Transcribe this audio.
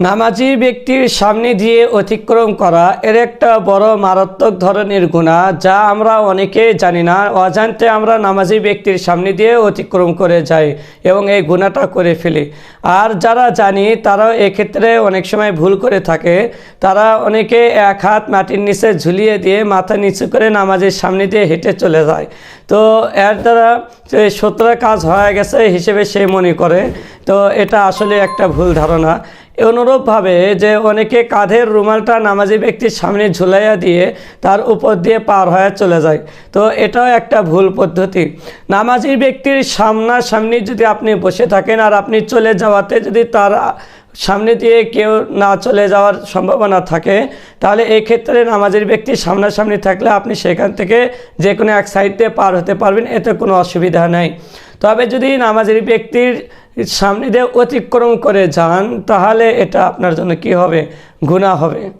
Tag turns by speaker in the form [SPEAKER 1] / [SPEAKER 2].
[SPEAKER 1] নামাজি ব্যক্তির সামনে দিয়ে অতিক্রম করা এর একটা বড় মারাত্মক ধরনের গুণা যা আমরা অনেকে জানি না। অজান্তে আমরা নামাজি ব্যক্তির সামনে দিয়ে অতিক্রম করে যাই এবং এই গুণাটা করে ফেলি। আর যারা জানি, তারাও এক্ষেত্রে অনেক সময় ভুল করে থাকে। তারা অনেকে এক হাত মাটির নিচে ঝুলিয়ে দিয়ে মাথা নিচু করে নামাজের সামনে দিয়ে হেঁটে চলে যায়। তো এর দ্বারা যে সতেরো কাজ হয়ে গেছে হিসেবে সে মনে করে। তো এটা আসলে একটা ভুল ধারণা। অনুরূপভাবে যে অনেকে কাঁধের রুমালটা নামাজি ব্যক্তির সামনে ঝুলাইয়া দিয়ে তার উপর দিয়ে পার হয়ে চলে যায়। তো এটাও একটা ভুল পদ্ধতি। নামাজি ব্যক্তির সামনাসামনি যদি আপনি বসে থাকেন আর আপনি চলে যাওয়াতে যদি তার সামনে দিয়ে কেউ না চলে যাওয়ার সম্ভাবনা থাকে, তাহলে এই ক্ষেত্রে নামাজের ব্যক্তি সামনাসামনি থাকলে আপনি সেখান থেকে যে কোনো এক সাইড দিয়ে পার হতে পারবেন, এতে কোনো অসুবিধা নেই। তবে যদি নামাজের ব্যক্তির সামনে দিয়ে অতিক্রম করে যান তাহলে এটা আপনার জন্য কি হবে? গুণা হবে।